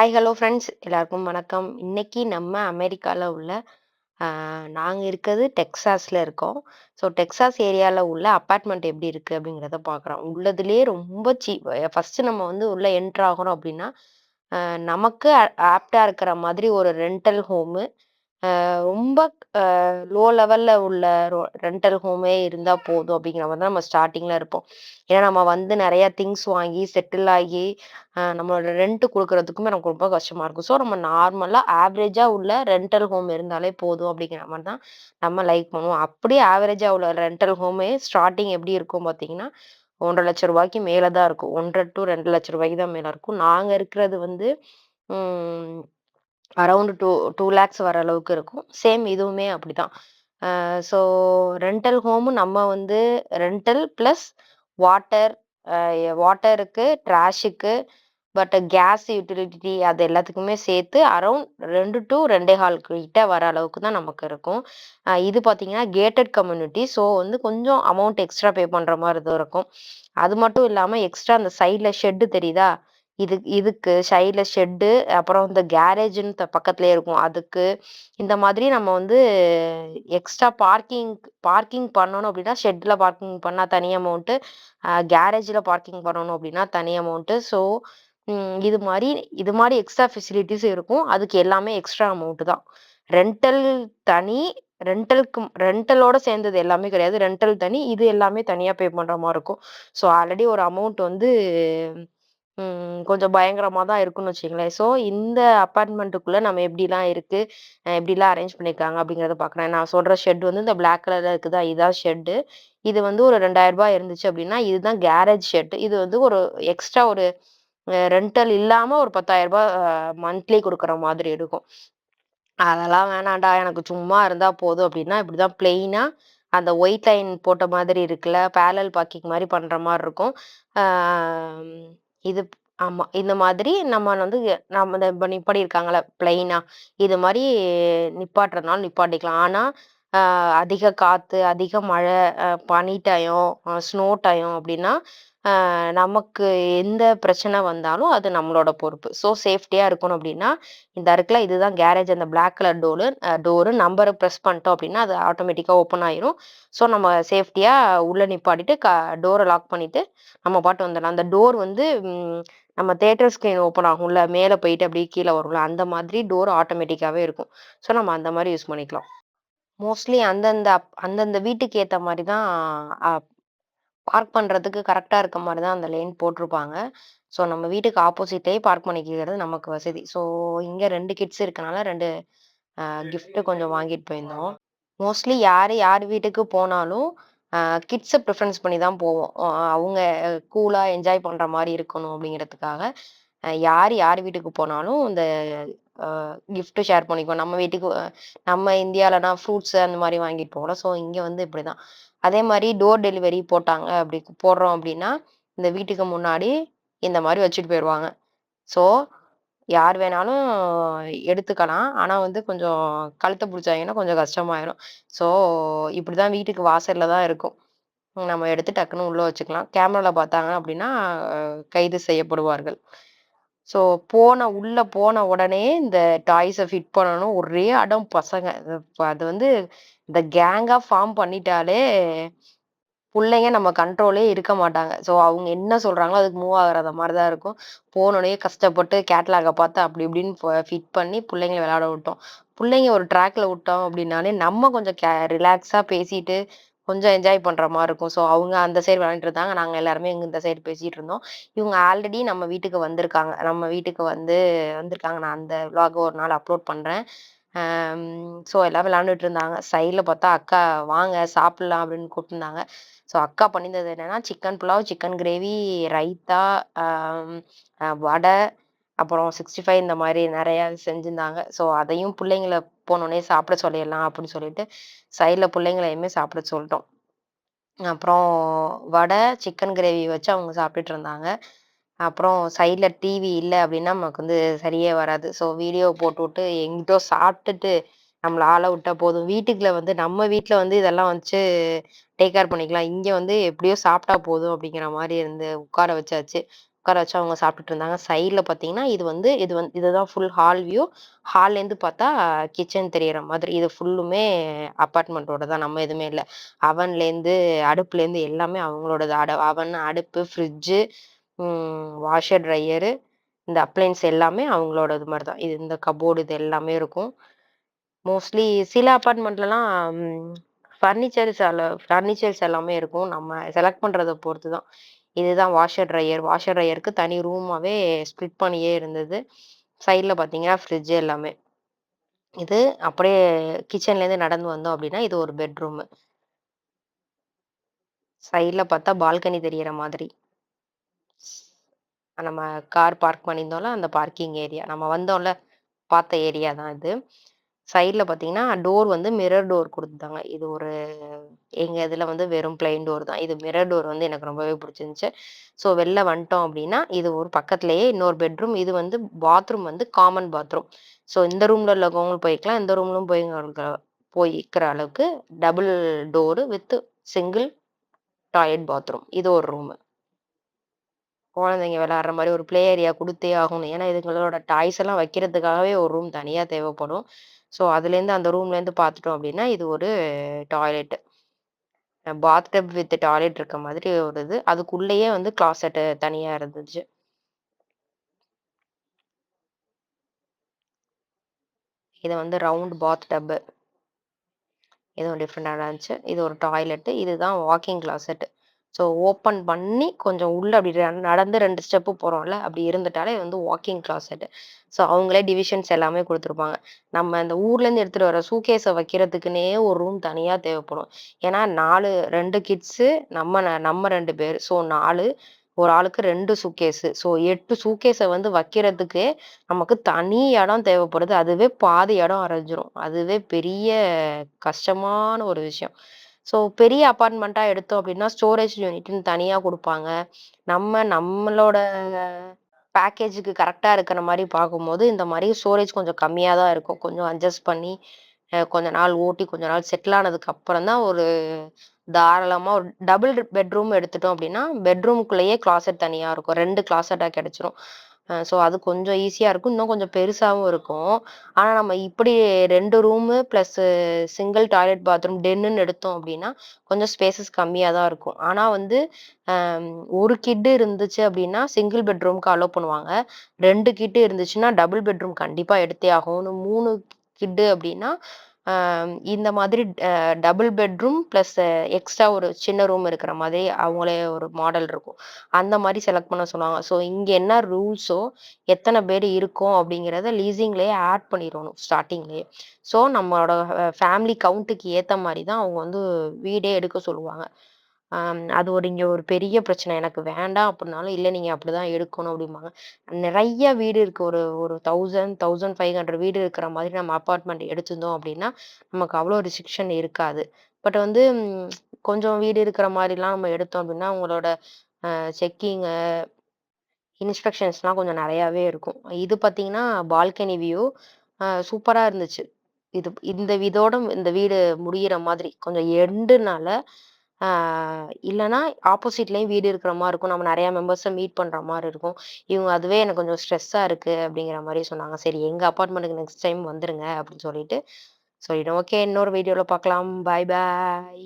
Hi hello friends எல்லாருக்கும் வணக்கம். இன்னைக்கு நம்ம அமெரிக்காவில் உள்ள நாங்கள் இருக்கிறது டெக்ஸாஸில் இருக்கோம். ஸோ டெக்ஸாஸ் ஏரியாவில் உள்ள அப்பார்ட்மெண்ட் எப்படி இருக்குது அப்படிங்கிறத பார்க்குறோம். உள்ளதுலேயே ரொம்ப சீப் ஃபஸ்ட்டு நம்ம வந்து உள்ளே என்ட்ரு ஆகிறோம் அப்படின்னா நமக்கு ஆப்டாக இருக்கிற மாதிரி ஒரு ரெண்டல் ஹோமு ரொம்ப லோ லெவல்ல உள்ள ரெண்டல் ஹோமே இருந்தா போதும் அப்படிங்கிற மாதிரி தான் நம்ம ஸ்டார்டிங்ல இருப்போம். ஏன்னா நம்ம வந்து நிறைய திங்ஸ் வாங்கி செட்டில் ஆகி நம்மளோட ரெண்ட் கொடுக்கறதுக்குமே நமக்கு ரொம்ப கஷ்டமா இருக்கும். ஸோ நம்ம நார்மலா ஆவரேஜா உள்ள ரெண்டல் ஹோம் இருந்தாலே போதும் அப்படிங்கிற மாதிரி தான் நம்ம லைக் பண்ணுவோம். அப்படியே ஆவரேஜா உள்ள ரெண்டல் ஹோமே ஸ்டார்டிங் எப்படி இருக்கும் பார்த்தீங்கன்னா ஒன்றரை லட்ச ரூபாய்க்கு மேலே தான் இருக்கும். ஒன்றரை டு ரெண்டு லட்ச ரூபாய்க்கு தான் மேலே இருக்கும். நாங்கள் இருக்கிறது வந்து அரௌண்ட் டூ டூ லேக்ஸ் வர அளவுக்கு இருக்கும். சேம் இதுவுமே அப்படிதான். ஸோ ரெண்டல் ஹோமு நம்ம வந்து ரெண்டல் ப்ளஸ் வாட்டர் வாட்டருக்கு ட்ராஷுக்கு பட் கேஸ் யூட்டிலிட்டி அது எல்லாத்துக்குமே சேர்த்து அரௌண்ட் ரெண்டு டு ரெண்டே ஹால் கிட்ட வர அளவுக்கு தான் நமக்கு இருக்கும். இது பார்த்தீங்கன்னா கேட்டட் கம்யூனிட்டி. ஸோ வந்து கொஞ்சம் அமௌண்ட் எக்ஸ்ட்ரா பே பண்ணுற மாதிரி தான் இருக்கும். அது மட்டும் இல்லாமல் எக்ஸ்ட்ரா அந்த சைடில் ஷெட்டு தெரியுதா? இது இதுக்கு சைடில் ஷெட்டு அப்புறம் இந்த கேரேஜுன்னு பக்கத்துலேயே இருக்கும். அதுக்கு இந்த மாதிரி நம்ம வந்து எக்ஸ்ட்ரா பார்க்கிங் பார்க்கிங் பண்ணணும் அப்படின்னா ஷெட்டில் பார்க்கிங் பண்ணால் தனி அமௌண்ட்டு கேரேஜில் பார்க்கிங் பண்ணணும் அப்படின்னா தனி அமௌண்ட்டு. ஸோ இது மாதிரி இது மாதிரி எக்ஸ்ட்ரா ஃபெசிலிட்டிஸ் இருக்கும். அதுக்கு எல்லாமே எக்ஸ்ட்ரா அமௌண்ட்டு தான். ரெண்டல் தனி ரெண்டலுக்கு ரெண்டலோட சேர்ந்தது எல்லாமே கிடையாது. ரெண்டல் தனி இது எல்லாமே தனியாக பே பண்ணுற மாதிரி இருக்கும். ஸோ ஆல்ரெடி ஒரு அமௌண்ட் வந்து கொஞ்சம் பயங்கரமா தான் இருக்குன்னு வச்சுக்கங்களேன். ஸோ இந்த அப்பார்ட்மெண்ட்டுக்குள்ள நம்ம எப்படிலாம் இருக்கு, எப்படிலாம் அரேஞ்ச் பண்ணியிருக்காங்க அப்படிங்கிறத பார்க்குறேன். நான் சொல்ற ஷெட் வந்து இந்த பிளாக் கலர்ல இருக்குதா, இதான் ஷெட்டு. இது வந்து ஒரு ரூ. 2000 இருந்துச்சு அப்படின்னா, இதுதான் கேரேஜ் ஷெட். இது வந்து ஒரு எக்ஸ்ட்ரா ஒரு ரெண்டல் இல்லாம ஒரு ரூ. 10,000 மந்த்லி குடுக்குற மாதிரி இருக்கும். அதெல்லாம் வேணாம்டா, எனக்கு சும்மா இருந்தா போதும் அப்படின்னா, இப்படிதான் பிளெயினா அந்த ஒயிட் லைன் போட்ட மாதிரி இருக்குல்ல, பேரலல் பார்க்கிங் மாரி பண்ற மாரி இருக்கும். இது ஆமா. இந்த மாதிரி நம்ம வந்து நம்ம இந்த இப்ப நிப்பாட்டியிருக்காங்கல்ல பிளெயினா, இது மாதிரி நிப்பாட்டுறதுனால நிப்பாட்டிக்கலாம். ஆனா, ஆஹ் அதிக காத்து, அதிக மழை, அஹ் பனி டயம், ஸ்னோ டயம் அப்படின்னா, நமக்கு எந்த பிரச்சனை வந்தாலும் அது நம்மளோட பொறுப்பு. ஸோ சேஃப்டியாக இருக்கணும் அப்படின்னா, இந்த இருக்குல்ல இதுதான் கேரேஜ் அந்த பிளாக் கலர் டோரு டோரு நம்பரை ப்ரெஸ் பண்ணிட்டோம் அப்படின்னா, அது ஆட்டோமேட்டிக்காக ஓப்பன் ஆயிரும். ஸோ நம்ம சேஃப்டியாக உள்ளே நிப்பாட்டிட்டு க டோரை லாக் பண்ணிவிட்டு நம்ம பாட்டு வந்துடலாம். அந்த டோர் வந்து நம்ம தேட்டர் ஸ்க்ரீன் ஓப்பன் ஆகும்ல, மேலே போயிட்டு அப்படியே கீழே வரும்ல, அந்த மாதிரி டோர் ஆட்டோமேட்டிக்காகவே இருக்கும். ஸோ நம்ம அந்த மாதிரி யூஸ் பண்ணிக்கலாம். மோஸ்ட்லி அந்தந்த அப் அந்தந்த வீட்டுக்கு ஏற்ற மாதிரி தான் பார்க் பண்ணுறதுக்கு கரெக்டாக இருக்க மாதிரி தான் அந்த லேன் போட்டிருப்பாங்க. ஸோ நம்ம வீட்டுக்கு ஆப்போசிட்லேயே பார்க் பண்ணிக்கிறது நமக்கு வசதி. ஸோ இங்கே ரெண்டு கிட்ஸ் இருக்கனால ரெண்டு கிஃப்ட்டு கொஞ்சம் வாங்கிட்டு போயிருந்தோம். மோஸ்ட்லி யார் யார் வீட்டுக்கு போனாலும், கிட்ஸை ப்ரிஃபரன்ஸ் பண்ணி தான் போவோம். அவங்க கூலாக என்ஜாய் பண்ணுற மாதிரி இருக்கணும் அப்படிங்கிறதுக்காக, யார் யார் வீட்டுக்கு போனாலும் இந்த கிஃப்ட்டு ஷேர் பண்ணிக்குவோம். நம்ம வீட்டுக்கு நம்ம இந்தியாவிலனா ஃப்ரூட்ஸ் அந்த மாதிரி வாங்கிட்டு போகல ஸோ இங்கே வந்து இப்படிதான். அதே மாதிரி டோர் டெலிவரி போட்டாங்க அப்படி போடுறோம் அப்படின்னா, இந்த வீட்டுக்கு முன்னாடி இந்த மாதிரி வச்சுட்டு போயிடுவாங்க ஸோ யார் வேணாலும் எடுத்துக்கலாம். ஆனால் வந்து கொஞ்சம் கழுத்த பிடிச்சாங்கன்னா கொஞ்சம் கஷ்டமாயிரும். ஸோ இப்படி தான் வீட்டுக்கு வாசலில் தான் இருக்கும். நம்ம எடுத்து டக்குன்னு உள்ளே வச்சுக்கலாம். கேமராவில் பார்த்தாங்க அப்படின்னா, கைது செய்யப்படுவார்கள். ஸோ போன உள்ள போன உடனே இந்த டாய்ஸை ஃபிட் பண்ணணும். ஒரே அடம் பசங்க. அது வந்து இந்த கேங்காக ஃபார்ம் பண்ணிட்டாலே, பிள்ளைங்க நம்ம கண்ட்ரோலே இருக்க மாட்டாங்க. ஸோ அவங்க என்ன சொல்கிறாங்களோ அதுக்கு மூவ் ஆகிறத மாதிரி தான் இருக்கும். போனோடனே கஷ்டப்பட்டு கேட்லாகை பார்த்து அப்படி இப்படின்னு ஃபிட் பண்ணி பிள்ளைங்களை விளையாட விட்டோம். பிள்ளைங்க ஒரு ட்ராக்ல விட்டோம் அப்படின்னாலே, நம்ம கொஞ்சம் கே ரிலாக்ஸாக பேசிட்டு, கொஞ்சம் என்ஜாய் பண்ற மாதிரி இருக்கும். ஸோ அவங்க அந்த சைடு விளையாண்டுட்டு இருந்தாங்க. நாங்க எல்லாருமே இங்க இந்த சைடு பேசிட்டு இருந்தோம். இவங்க ஆல்ரெடி நம்ம வீட்டுக்கு வந்திருக்காங்க. நம்ம வீட்டுக்கு வந்து வந்திருக்காங்க. நான் அந்த விளாக் ஒரு நாள் அப்லோட் பண்றேன். ஸோ எல்லாம் விளாண்டுட்டு இருந்தாங்க. சைடுல பார்த்தா அக்கா வாங்க சாப்பிடலாம் அப்படின்னு கூப்பிட்டுருந்தாங்க. ஸோ அக்கா பண்ணியிருந்தது என்னன்னா, chicken pulao, chicken gravy, raita, vada, அப்புறம் 65 இந்த மாதிரி நிறையா செஞ்சுருந்தாங்க ஸோ அதையும் பிள்ளைங்கள போனோடனே சாப்பிட சொல்லிடலாம் அப்படின்னு சொல்லிட்டு, சைடில் பிள்ளைங்களையுமே சாப்பிட சொல்லிட்டோம் அப்புறம் வடை, சிக்கன் கிரேவி வச்சு அவங்க சாப்பிட்டுட்டு இருந்தாங்க. அப்புறம் சைடில் டிவி இல்லை அப்படின்னா நமக்கு வந்து சரியே வராது. ஸோ வீடியோ போட்டுவுட்டு எங்கிட்டோ சாப்பிட்டுட்டு நம்மள ஆள விட்டா போதும். வீட்டுக்குள்ள வந்து நம்ம வீட்டில் வந்து இதெல்லாம் வச்சு டேக் கேர் பண்ணிக்கலாம். இங்கே வந்து எப்படியோ சாப்பிட்டா போதும் அப்படிங்கிற மாதிரி இருந்து உட்கார வச்சாச்சு. உட்கார வச்சு அவங்க சாப்பிட்டுட்டு இருந்தாங்க சைடில் பார்த்தீங்கன்னா இது வந்து இது வந்து இதுதான் ஃபுல் ஹால் வியூ ஹால்லேருந்து பார்த்தா கிச்சன் தெரியற மாதிரி இது ஃபுல்லுமே அப்பார்ட்மெண்ட்டோட தான். நம்ம எதுவுமே இல்லை. அவன்லேருந்து அடுப்புலேருந்து எல்லாமே அவங்களோடது. அட அவன் அடுப்பு ஃப்ரிட்ஜு வாஷர் ட்ரையரு இந்த அப்ளைன்ஸ் எல்லாமே அவங்களோட இது மாதிரி தான். இது இந்த கபோர்டு இது எல்லாமே இருக்கும். மோஸ்ட்லி சில அப்பார்ட்மெண்ட்லலாம் ஃபர்னிச்சர்ஸ் ஃபர்னிச்சர்ஸ் எல்லாமே இருக்கும். நம்ம செலக்ட் பண்ணுறதை பொறுத்து தான் இதுதான் வாஷர் ட்ரையர் வாஷர் ட்ரையருக்கு தனி ரூமாகவே ஸ்ப்ளிட் பண்ணியே இருந்தது. சைடில் பார்த்தீங்கன்னா ஃப்ரிட்ஜ் எல்லாமே. இது அப்படியே கிச்சன்லேருந்து நடந்து வந்தோம் அப்படின்னா இது ஒரு பெட்ரூமு சைடில் பார்த்தா பால்கனி தெரியிற மாதிரி. நம்ம கார் பார்க் பண்ணியிருந்தோம்ல அந்த பார்க்கிங் ஏரியா நம்ம வந்தோம்ல பார்த்த ஏரியா தான் இது. சைடில் பார்த்தீங்கன்னா டோர் வந்து மிரர் டோர் கொடுத்துட்டாங்க. இது ஒரு எங்கள் இதில் வந்து வெறும் பிளைன் டோர் தான். இது மிரர் டோர் வந்து எனக்கு ரொம்பவே பிடிச்சிருந்துச்சு. ஸோ வெளில வந்துட்டோம் அப்படின்னா இது ஒரு பக்கத்துலேயே இன்னொரு பெட்ரூம். இது வந்து பாத்ரூம் வந்து காமன் பாத்ரூம். ஸோ இந்த ரூமில் உள்ளவங்களும் போய்க்கலாம். இந்த ரூம்லும் போய் போய்க்கிற அளவுக்கு double door with single toilet bathroom. இது ஒரு ரூமு. குழந்தைங்க விளையாடுற மாதிரி ஒரு ப்ளே ஏரியா கொடுத்தே ஆகணும். ஏன்னா இதுங்களோட டாய்ஸ் எல்லாம் வைக்கிறதுக்காகவே ஒரு ரூம் தனியாக தேவைப்படும். ஸோ அதுலேருந்து அந்த ரூம்லேருந்து பார்த்துட்டோம் அப்படின்னா இது ஒரு toilet. Bath tub with toilet இருக்க மாதிரி ஒரு இது. அதுக்குள்ளேயே வந்து கிளாசெட்டு தனியாக இருந்துச்சு. இது வந்து ரவுண்ட் பாத் டப்பு. இதுவும் டிஃப்ரெண்டாக இருந்துச்சு. இது ஒரு டாய்லெட்டு. இதுதான் வாக்கிங் கிளாசெட்டு ஸோ ஓப்பன் பண்ணி கொஞ்சம் உள்ள அப்படி நடந்து ரெண்டு ஸ்டெப்பு போகிறோம்ல அப்படி இருந்துட்டாலே வந்து வாக்கிங் கிளாசெட் ஸோ அவங்களே டிவிஷன்ஸ் எல்லாமே கொடுத்துருப்பாங்க. நம்ம இந்த ஊர்லேருந்து எடுத்துகிட்டு வர சூகேஸை வைக்கிறதுக்குன்னே ஒரு ரூம் தனியாக தேவைப்படும். ஏன்னா நாலு ரெண்டு கிட்ஸு நம்ம நம்ம ரெண்டு பேர். ஸோ நாலு ஒரு ஆளுக்கு ரெண்டு சூக்கேஸு ஸோ எட்டு சூக்கேஸை வந்து வைக்கிறதுக்கு நமக்கு தனி இடம் தேவைப்படுது. அதுவே பாதி இடம் அரைஞ்சிரும். அதுவே பெரிய கஷ்டமான ஒரு விஷயம். ஸோ பெரிய அப்பார்ட்மெண்ட்டாக எடுத்தோம் அப்படின்னா ஸ்டோரேஜ் யூனிட்னு தனியாக கொடுப்பாங்க. நம்ம நம்மளோட பேக்கேஜுக்கு கரெக்டாக இருக்கிற மாதிரி பார்க்கும்போது இந்த மாதிரி ஸ்டோரேஜ் கொஞ்சம் கம்மியாக தான் இருக்கும். கொஞ்சம் அட்ஜஸ்ட் பண்ணி கொஞ்ச நாள் ஓட்டி கொஞ்ச நாள் செட்டில் ஆனதுக்கு அப்புறம் தான் ஒரு தாராளமாக ஒரு டபுள் பெட்ரூம் எடுத்துட்டோம் அப்படின்னா பெட்ரூம்குள்ளேயே கிளாசட் தனியாக இருக்கும். ரெண்டு கிளாசட்டாக கிடச்சிரும். ஸோ அது கொஞ்சம் ஈஸியாக இருக்கும். இன்னும் கொஞ்சம் பெருசாகவும் இருக்கும். ஆனால் நம்ம இப்படி ரெண்டு room plus single toilet bathroom டென்னுன்னு எடுத்தோம் அப்படின்னா கொஞ்சம் ஸ்பேசஸ் கம்மியாக தான் இருக்கும். ஆனால் வந்து ஒரு கிட்டு இருந்துச்சு அப்படின்னா சிங்கிள் பெட்ரூம்க்கு அலோவ் பண்ணுவாங்க. ரெண்டு கிட்டு இருந்துச்சுன்னா டபுள் பெட்ரூம் கண்டிப்பாக எடுத்தே ஆகும் மூணு கிட்டு அப்படின்னா இந்த மாதிரி டபுள் பெட்ரூம் ப்ளஸ் எக்ஸ்ட்ரா ஒரு சின்ன ரூம் இருக்கிற மாதிரி அவங்களே ஒரு மாடல் இருக்கும். அந்த மாதிரி செலக்ட் பண்ண சொல்லுவாங்க. ஸோ இங்கே என்ன ரூல்ஸோ எத்தனை பேர் இருக்கோம் அப்படிங்கிறத லீசிங்லேயே ஆட் பண்ணிடணும் ஸ்டார்டிங்லேயே ஸோ நம்மளோட ஃபேமிலி கவுண்ட்டுக்கு ஏற்ற மாதிரி தான் அவங்க வந்து வீடே எடுக்க சொல்லுவாங்க. அது ஒரு இங்கே ஒரு பெரிய பிரச்சனை. எனக்கு வேண்டாம் அப்படின்னாலும் இல்லை நீங்கள் அப்படி தான் எடுக்கணும் அப்படிம்பாங்க. நிறைய வீடு இருக்குது ஒரு ஒரு தௌசண்ட் தௌசண்ட் ஃபைவ் ஹண்ட்ரட் வீடு இருக்கிற மாதிரி நம்ம அப்பார்ட்மெண்ட் எடுத்திருந்தோம் அப்படின்னா நமக்கு அவ்வளோ ரிஸ்ட்ரிக்ஷன் இருக்காது. பட் வந்து கொஞ்சம் வீடு இருக்கிற மாதிரிலாம் நம்ம எடுத்தோம் அப்படின்னா அவங்களோட செக்கிங்கு இன்ஸ்பெக்ஷன்ஸ்லாம் கொஞ்சம் நிறையாவே இருக்கும். இது பார்த்தீங்கன்னா பால்கனி வியூ சூப்பராக இருந்துச்சு. இது இந்த இதோட இந்த வீடு முடிகிற மாதிரி கொஞ்சம் எண்டுனால இல்லைன்னா ஆப்போசிட்லேயும் வீடு இருக்கிற மாதிரி இருக்கும். நம்ம நிறையா மெம்பர்ஸை மீட் பண்ணுற மாதிரி இருக்கும். இவங்க அதுவே எனக்கு கொஞ்சம் ஸ்ட்ரெஸ்ஸாக இருக்குது அப்படிங்கிற மாதிரி சொன்னாங்க. சரி எங்கள் அப்பார்ட்மெண்ட்டுக்கு நெக்ஸ்ட் டைம் வந்துருங்க அப்படின்னு சொல்லிட்டு சொல்லிட்டோம். ஓகே இன்னொரு வீடியோவில் பார்க்கலாம். பாய் பாய்